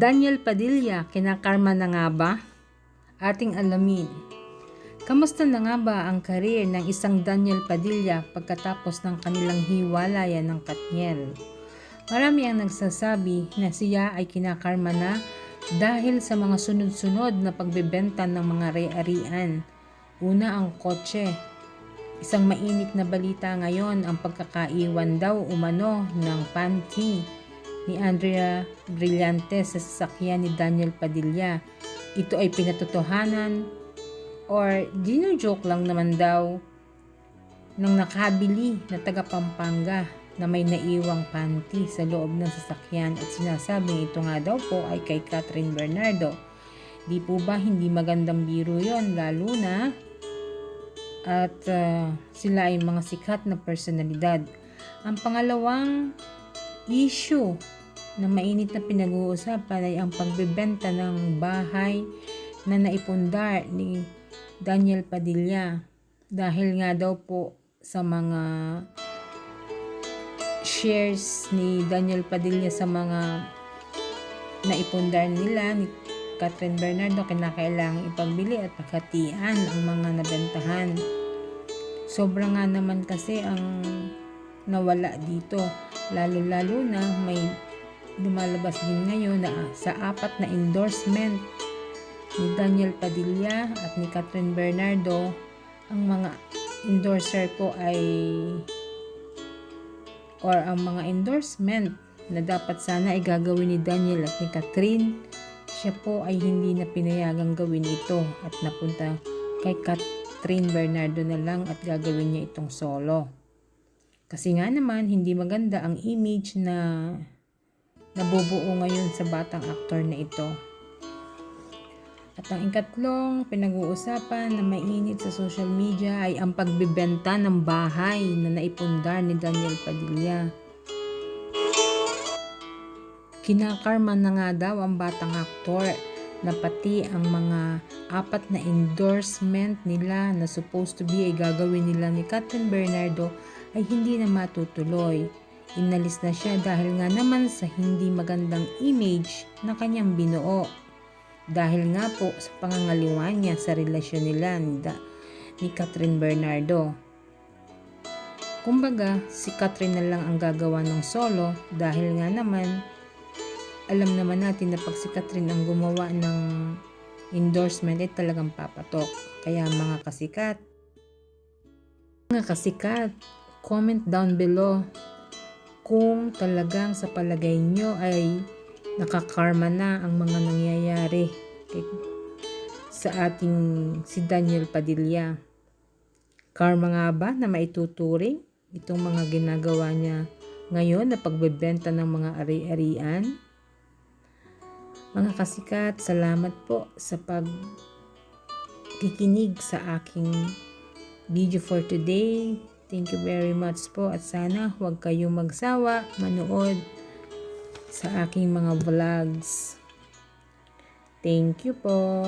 Daniel Padilla, kinakarma na nga ba? Ating alamin. Kamusta na nga ba ang karir ng isang Daniel Padilla pagkatapos ng kanilang hiwalayan ng Katniel? Marami ang nagsasabi na siya ay kinakarma na dahil sa mga sunod-sunod na pagbebenta ng mga re-arian. Una ang kotse. Isang mainit na balita ngayon ang pagkakaiwan daw umano ng panty ni Andrea Brillante sa sasakyan ni Daniel Padilla. Ito ay pinatotohanan or joke lang naman daw ng nakabili na taga Pampanga na may naiwang panty sa loob ng sasakyan at sinasabing ito nga daw po ay kay Catherine Bernardo. Di po ba hindi magandang biro yon lalo na at uh, sila ay mga sikat na personalidad. Ang pangalawang issue na mainit na pinag-uusapan ay ang pagbebenta ng bahay na naipundar ni Daniel Padilla dahil nga daw po sa mga shares ni Daniel Padilla sa mga naipundar nila ni Catherine Bernardo kinakailangan ipagbili at paghatian ang mga nabentahan. Sobra nga naman kasi ang nawala dito. Lalo-lalo na may lumalabas din ngayon na sa apat na endorsement ni Daniel Padilla at ni Catherine Bernardo, ang mga endorser po ay or ang mga endorsement na dapat sana ay gagawin ni Daniel at ni Catherine, siya po ay hindi na pinayagang gawin ito at napunta kay Catherine Bernardo na lang at gagawin niya itong solo. Kasi nga naman, hindi maganda ang image na nabubuo ngayon sa batang aktor na ito. At ang ikatlong pinag-uusapan na mainit sa social media ay ang pagbibenta ng bahay na naipundar ni Daniel Padilla. Kinakarma na nga daw ang batang aktor na pati ang mga apat na endorsement nila na supposed to be ay gagawin nila ni Catherine Bernardo ay hindi na matutuloy. Inalis na siya dahil nga naman sa hindi magandang image na kanyang binuo. Dahil nga po sa pangangaliwa niya sa relasyon nila ni, Catherine Bernardo. Kumbaga, si Catherine na lang ang gagawa ng solo dahil nga naman alam naman natin na pag si Catherine ang gumawa ng endorsement ay talagang papatok. Kaya mga kasikat, mga kasikat, comment down below kung talagang sa palagay nyo ay nakakarma na ang mga nangyayari kay, sa ating si Daniel Padilla. Karma nga ba na maituturing itong mga ginagawa niya ngayon na pagbebenta ng mga ari-arian? Mga kasikat, salamat po sa pagkikinig sa aking video for today. Thank you very much po at sana huwag kayong magsawa manood sa aking mga vlogs. Thank you po.